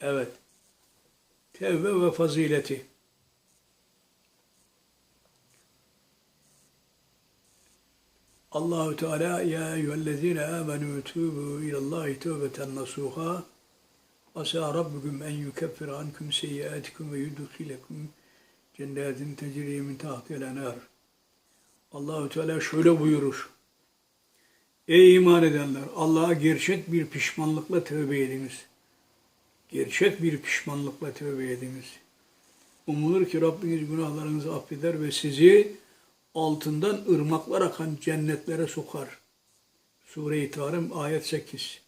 Evet. Tevbe ve fazileti. Allahu Teala ya eyyühellezine amenu tubu ilallahi tövbeten nasuha asa rabbukum en yukeffir ankum seyyiatikum ve yudkhilekum cennetin tecri min tahtiha el-enhar. Allahu Teala şöyle buyurur. Ey iman edenler Allah'a gerçek bir pişmanlıkla tövbe ediniz. Gerçek bir pişmanlıkla tövbe ediniz. Umulur ki Rabbiniz günahlarınızı affeder ve sizi altından ırmaklar akan cennetlere sokar. Sure-i Tarım ayet 8.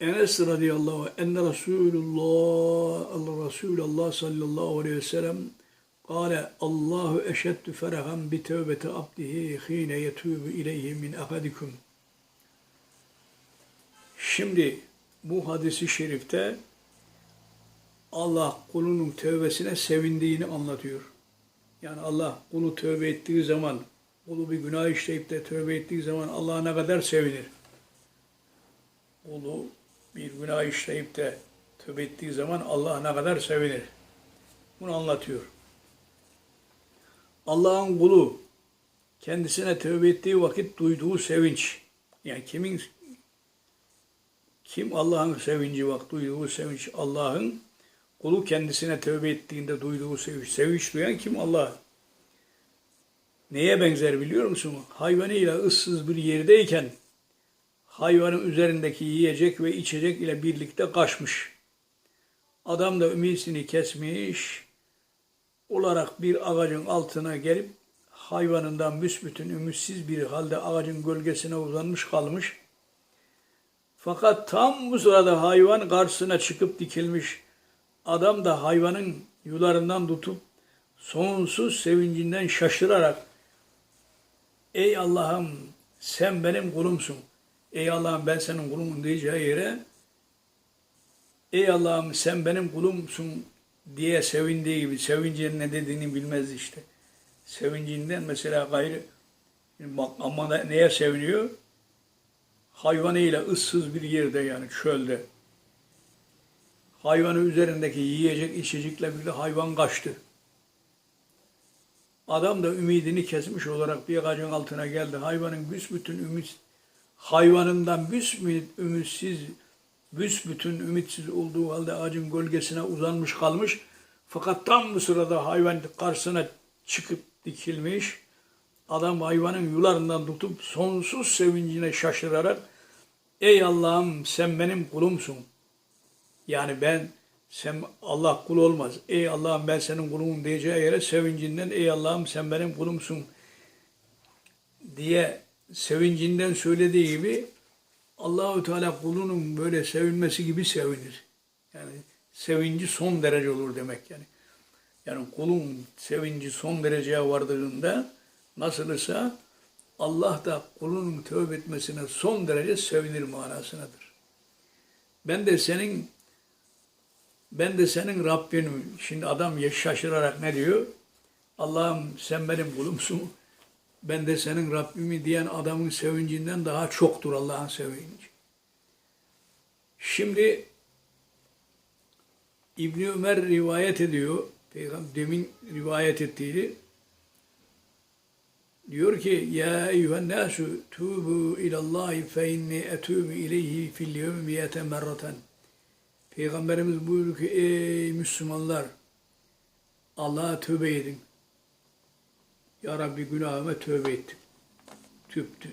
Enes radıyallahu anh, enne Resulullah, Resulullah sallallahu aleyhi ve sellem Kale Allahu eşeddu ferahan bi tevbeti abdihi hine yetubu ileyhi min ahadikum. Şimdi bu hadisi şerifte Allah kulunun tövbesine sevindiğini anlatıyor. Yani Allah kulu tövbe ettiği zaman, kulu bir günah işleyip de tövbe ettiği zaman Allah ne kadar sevinir. Kulu bir günah işleyip de tövbe ettiği zaman Allah ne kadar sevinir. Bunu anlatıyor. Allah'ın kulu kendisine tövbe ettiği vakit duyduğu sevinç. Yani kimin kim Allah'ın sevinci bak duyduğu sevinç Allah'ın kulu kendisine tövbe ettiğinde duyduğu sevinç. Sevinç duyan kim Allah? Neye benzer biliyor musun? Hayvanıyla ıssız bir yerdeyken hayvanın üzerindeki yiyecek ve içecek ile birlikte kaçmış. Adam da ümidini kesmiş olarak bir ağacın altına gelip hayvanından büsbütün ümitsiz bir halde ağacın gölgesine uzanmış kalmış. Fakat tam bu sırada hayvan karşısına çıkıp dikilmiş. Adam da hayvanın yularından tutup sonsuz sevincinden şaşırarak Ey Allah'ım sen benim kulumsun. Ey Allah'ım ben senin kulumum diyeceği yere Ey Allah'ım sen benim kulumsun diye sevindiği gibi sevincinin ne dediğini bilmez işte. Sevincinden mesela gayrı ama ne- neye seviniyor? Hayvanıyla ıssız bir yerde yani çölde. Hayvanın üzerindeki yiyecek içecekle birlikte hayvan kaçtı. Adam da ümidini kesmiş olarak bir ağacın altına geldi. Hayvanın büsbütün ümit, hayvanından büsbütün ümitsiz, büsbütün ümitsiz olduğu halde ağacın gölgesine uzanmış kalmış. Fakat tam bu sırada hayvan karşısına çıkıp dikilmiş. Adam hayvanın yularından tutup sonsuz sevincine şaşırarak Ey Allah'ım sen benim kulumsun. Yani ben sen Allah kul olmaz. Ey Allah'ım ben senin kulumum diyeceği yere sevincinden ey Allah'ım sen benim kulumsun diye sevincinden söylediği gibi Allahü Teala kulunun böyle sevinmesi gibi sevinir. Yani sevinci son derece olur demek yani. Yani kulun sevinci son dereceye vardığında nasılsa Allah da kulunun tövbe etmesine son derece sevinir manasınadır. Ben de senin ben de senin Rabbinim. Şimdi adam şaşırarak ne diyor? Allah'ım sen benim kulumsun. Ben de senin Rabbimi diyen adamın sevincinden daha çoktur Allah'ın sevinci. Şimdi İbni Ömer rivayet ediyor. Peygamber demin rivayet ettiğini. Diyor ki ya eyyühen nasu tubu ilallahi fe inni etubu ileyhi fil yevmi miyete merraten. Peygamberimiz buyuruyor ki ey Müslümanlar Allah'a tövbe edin. Ya Rabbi günahıma tövbe ettim. Tüptü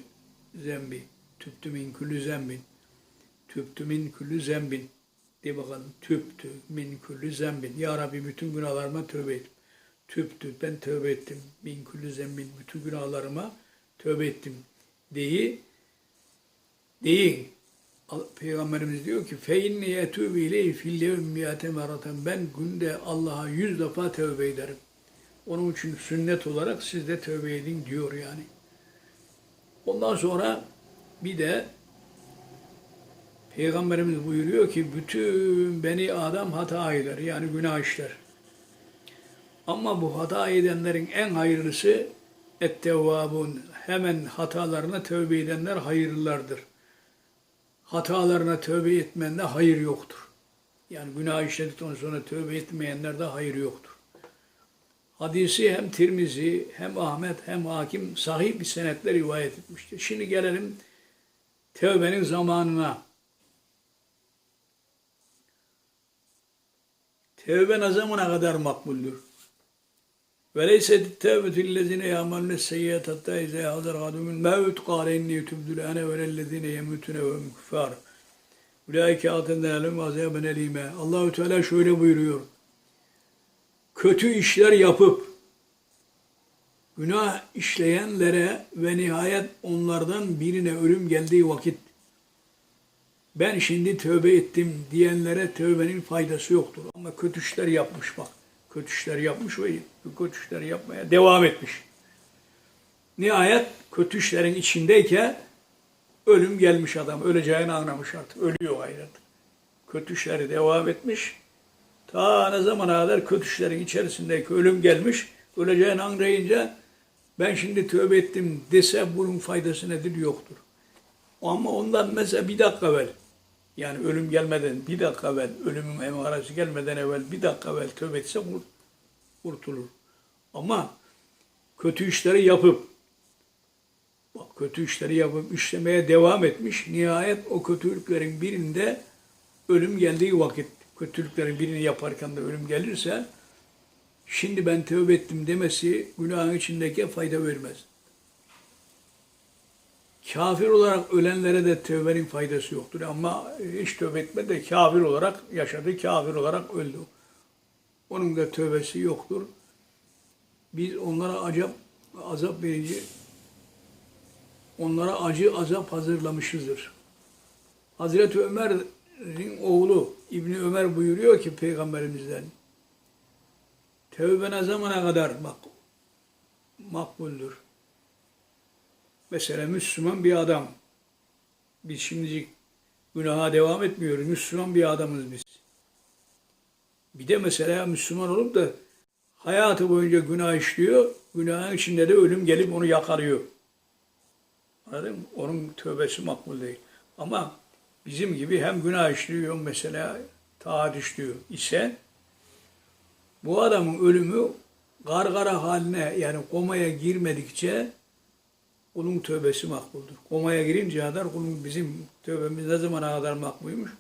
zembi. Tüptü min küllü zembin. Tüptü min küllü zembin. De bakalım. Tüptü min küllü zembin. Ya Rabbi bütün günahlarıma tövbe ettim. Tüptü ben tövbe ettim. Min küllü zembin. Bütün günahlarıma tövbe ettim. Deyi deyin. Peygamberimiz diyor ki fe inni etûbü ileyhi fil yevmi miyate meraten. Ben günde Allah'a yüz defa tövbe ederim. Onun için sünnet olarak siz de tövbe edin diyor yani. Ondan sonra bir de Peygamberimiz buyuruyor ki bütün beni Adam hata eder yani günah işler. Ama bu hata edenlerin en hayırlısı ettevvabun. Hemen hatalarına tövbe edenler hayırlılardır. Hatalarına tövbe etmende hayır yoktur. Yani günah işledikten sonra tövbe etmeyenlerde hayır yoktur. Hadisi hem Tirmizi hem Ahmet hem Hakim sahih bir senetle rivayet etmiştir. Şimdi gelelim tövbenin zamanına. Tevbe ne zamana kadar makbuldür? Ve leyset tevbetü illezine yamalne seyyiyat hatta izâ hazır gadumul mevt kâle inni tübdül ene ve lellezine yemutune ve mükfâr. Ulaike atenden elem azâben elîme. Allahü Teala şöyle buyuruyor. Kötü işler yapıp günah işleyenlere ve nihayet onlardan birine ölüm geldiği vakit ben şimdi tövbe ettim diyenlere tövbenin faydası yoktur. Ama kötü işler yapmış bak. Kötü işler yapmış ve kötü işler yapmaya devam etmiş. Nihayet kötü işlerin içindeyken ölüm gelmiş adam. Öleceğini anlamış artık. Ölüyor hayret. Kötü işleri devam etmiş. Ta ne zamana kadar kötü işlerin içerisindeki ölüm gelmiş. Öleceğini anlayınca ben şimdi tövbe ettim dese bunun faydası nedir yoktur. Ama ondan mesela bir dakika evvel yani ölüm gelmeden bir dakika evvel ölümün emaresi gelmeden evvel bir dakika evvel tövbe etse kurt- kurtulur. Ama kötü işleri yapıp bak kötü işleri yapıp işlemeye devam etmiş. Nihayet o kötülüklerin birinde ölüm geldiği vakit kötülüklerin birini yaparken de ölüm gelirse şimdi ben tövbe ettim demesi günahın içindeki fayda vermez. Kafir olarak ölenlere de tövbenin faydası yoktur. Ama hiç tövbe etmedi de kafir olarak yaşadı, kafir olarak öldü. Onun da tövbesi yoktur. Biz onlara acap, azap verici, onlara acı azap hazırlamışızdır. Hazreti Ömer'in oğlu İbni Ömer buyuruyor ki Peygamberimizden, tövbe ne zamana kadar bak, makbuldür. Mesela Müslüman bir adam. Biz şimdi günaha devam etmiyoruz. Müslüman bir adamız biz. Bir de mesela Müslüman olup da hayatı boyunca günah işliyor. Günahın içinde de ölüm gelip onu yakalıyor. Anladın mı? Onun tövbesi makbul değil. Ama bizim gibi hem günah işliyor mesela taat işliyor ise bu adamın ölümü gargara haline yani komaya girmedikçe kulun tövbesi makbuldur. Komaya girince kadar kulun bizim tövbemiz ne zamana kadar makbulmuş?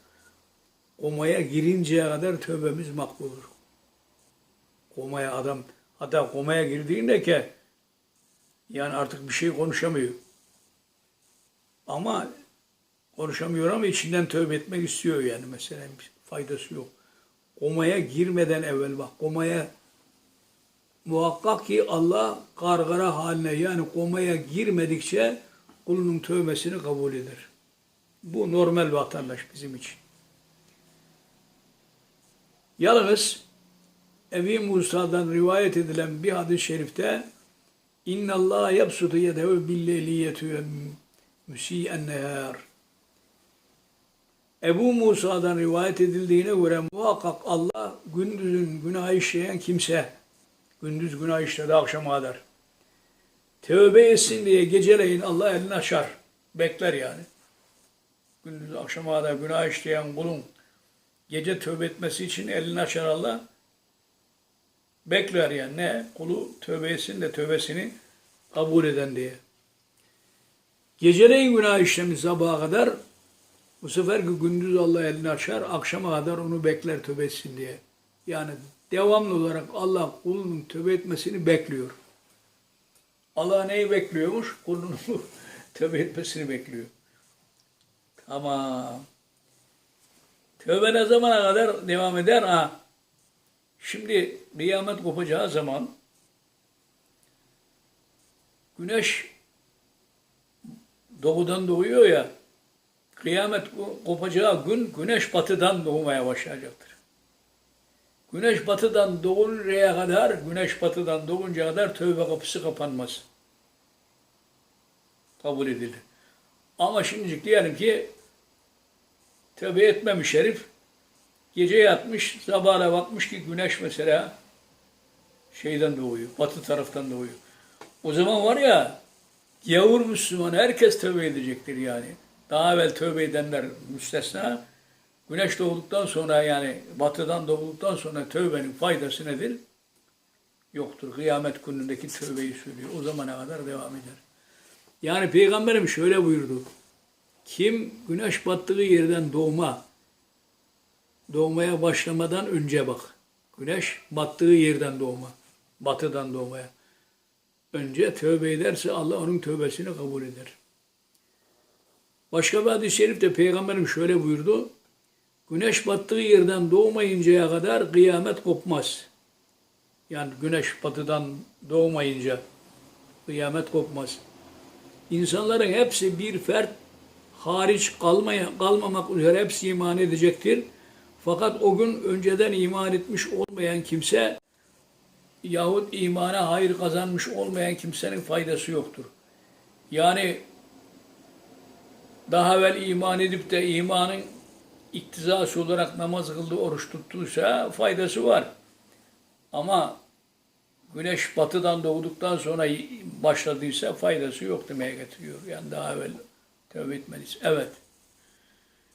Komaya girinceye kadar tövbemiz makbuldur. Komaya adam hatta komaya girdiğinde ki yani artık bir şey konuşamıyor. Ama konuşamıyor ama içinden tövbe etmek istiyor yani mesela faydası yok. Komaya girmeden evvel bak komaya muhakkak ki Allah gargara haline yani komaya girmedikçe kulunun tövbesini kabul eder. Bu normal vatandaş bizim için. Yalnız Ebi Musa'dan rivayet edilen bir hadis-i şerifte İnna Allah yapsutu yedehu billeliyetü müsi'en nehar. Ebu Musa'dan rivayet edildiğine göre muhakkak Allah gündüzün günah işleyen kimse gündüz günah işledi akşama kadar. Tövbe etsin diye geceleyin Allah elini açar. Bekler yani. Gündüz akşama kadar günah işleyen kulun gece tövbe etmesi için elini açar Allah. Bekler yani ne? Kulu tövbe etsin de tövbesini kabul eden diye. Geceleyin günah işlemiş sabaha kadar bu sefer gündüz Allah elini açar, akşama kadar onu bekler tövbe etsin diye. Yani devamlı olarak Allah kulunun tövbe etmesini bekliyor. Allah neyi bekliyormuş? Kulunun tövbe etmesini bekliyor. Tamam. Tövbe ne zamana kadar devam eder? Ha. Şimdi kıyamet kopacağı zaman güneş doğudan doğuyor ya kıyamet kopacağı gün güneş batıdan doğmaya başlayacaktır. Güneş batıdan doğuncaya kadar, güneş batıdan doğuncaya kadar tövbe kapısı kapanmaz. Kabul edilir. Ama şimdi diyelim ki tövbe etmemiş herif, gece yatmış, sabahına bakmış ki güneş mesela şeyden doğuyor, batı taraftan doğuyor. O zaman var ya, yavur Müslüman herkes tövbe edecektir yani. Daha evvel tövbe edenler müstesna, Güneş doğduktan sonra yani batıdan doğduktan sonra tövbenin faydası nedir? Yoktur. Kıyamet günündeki tövbeyi söylüyor. O zamana kadar devam eder. Yani Peygamberim şöyle buyurdu. Kim güneş battığı yerden doğma, doğmaya başlamadan önce bak. Güneş battığı yerden doğma, batıdan doğmaya. Önce tövbe ederse Allah onun tövbesini kabul eder. Başka bir hadis-i şerifte Peygamberim şöyle buyurdu. Güneş battığı yerden doğmayıncaya kadar kıyamet kopmaz. Yani güneş batıdan doğmayınca kıyamet kopmaz. İnsanların hepsi bir fert hariç kalmaya, kalmamak üzere hepsi iman edecektir. Fakat o gün önceden iman etmiş olmayan kimse yahut imana hayır kazanmış olmayan kimsenin faydası yoktur. Yani daha evvel iman edip de imanın iktizası olarak namaz kıldı, oruç tuttuysa faydası var. Ama güneş batıdan doğduktan sonra başladıysa faydası yok demeye getiriyor. Yani daha evvel tövbe etmeliyiz. Evet.